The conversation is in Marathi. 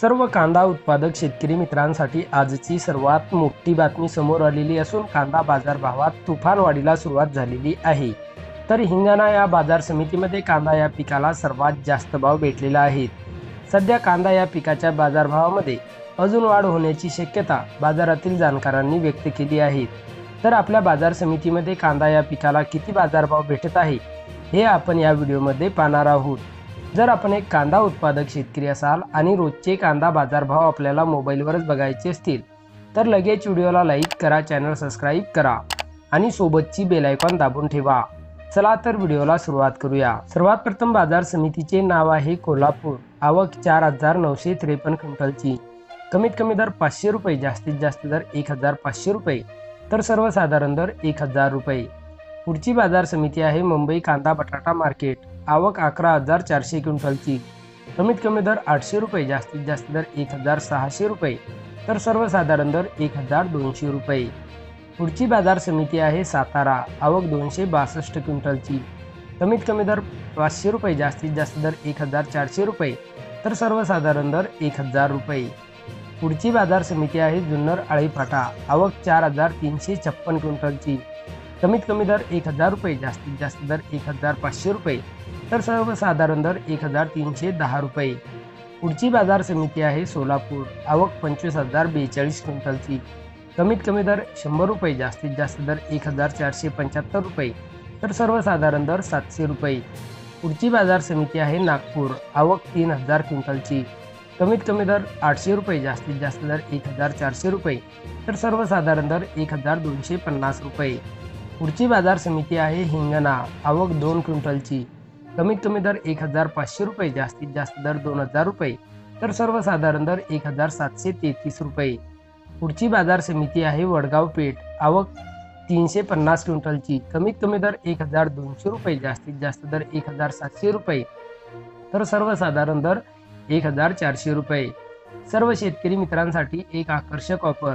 सर्व कांदा उत्पादक शेतकरी मित्रांसाठी आजची सर्वात मोठी बातमी समोर आलेली असून कांदा बाजारभावात तुफानवाढीला सुरुवात झालेली आहे. तर हिंगणा या बाजार समितीमध्ये कांदा या पिकाला सर्वात जास्त भाव भेटलेला आहे. सध्या कांदा या पिकाच्या बाजारभावामध्ये अजून वाढ होण्याची शक्यता बाजारातील जाणकारांनी व्यक्त केली आहे. तर आपल्या बाजार समितीमध्ये कांदा या पिकाला किती बाजारभाव भेटत आहे हे आपण या व्हिडिओमध्ये पाहणार आहोत. जर आपण एक कांदा उत्पादक शेतकरी असाल आणि रोजचे कांदा बाजारभाव आपल्याला मोबाईलवरच बघायचे असतील तर लगेच व्हिडिओला लाईक करा चॅनल सबस्क्राईब करा आणि सोबतची बेलायकॉन दाबून ठेवा. चला तर व्हिडिओला सुरुवात करूया. सर्वात प्रथम बाजार समितीचे नाव आहे कोल्हापूर. आवक चार हजार नऊशे त्रेपन्न क्विंटलची. कमीत कमी दर पाचशे रुपये जास्तीत जास्त दर एक हजार पाचशे रुपये तर सर्वसाधारण दर एक हजार रुपये. पुढची बाजार समिती आहे मुंबई कांदा बटाटा मार्केट. आवक अकरा हजार चारशे क्विंटलची. कमीत कमी दर आठशे रुपये जास्तीत जास्त दर एक हजार सहाशे रुपये तर सर्वसाधारण दर एक हजार दोनशे रुपये. पुढची बाजार समिती आहे सातारा आवक दोनशे बासष्ट क्विंटलची. कमीत कमी दर पाचशे रुपये जास्तीत जास्त दर एक हजार चारशे रुपये तर सर्वसाधारण दर एक हजार रुपये. पुढची बाजार समिती आहे जुन्नर आळीपाटा आवक चार हजार तीनशे छप्पन क्विंटलची. कमीत कमी दर एक हजार रुपये जास्तीत जास्त दर एक हजार पाचशे रुपये तर सर्वसाधारण दर एक हजार तीनशे दहा रुपये. पुढची बाजार समिती आहे सोलापूर आवक पंचवीस हजार बेचाळीस क्विंटलची. कमीत कमी दर शंभर रुपये जास्तीत जास्त दर एक हजार चारशे पंच्याहत्तर रुपये तर सर्वसाधारण दर सातशे रुपये. पुढची बाजार समिती आहे नागपूर आवक तीन हजार क्विंटलची. कमीत कमी दर आठशे रुपये जास्तीत जास्त दर एक हजार चारशे रुपये तर सर्वसाधारण दर एक हजार दोनशे पन्नास रुपये. पुढची बाजार समिती आहे हिंगणा. आवक दोन क्विंटलची. कमीत कमी दर एक हजार पाचशे रुपये जास्तीत जास्त दर दोन हजार रुपये. तर सर्वसाधारण दर एक हजार सातशे तेहतीस रुपये. पुढची बाजार समिती आहे वडगाव पेठ. आवक तीनशे पन्नास क्विंटलची. कमीत कमी दर एक हजार दोनशे रुपये जास्तीत जास्त दर एक हजार सातशे रुपये. तर सर्वसाधारण दर एक हजार चारशे रुपये. सर्व शेतकरी मित्रांसाठी एक आकर्षक ऑफर.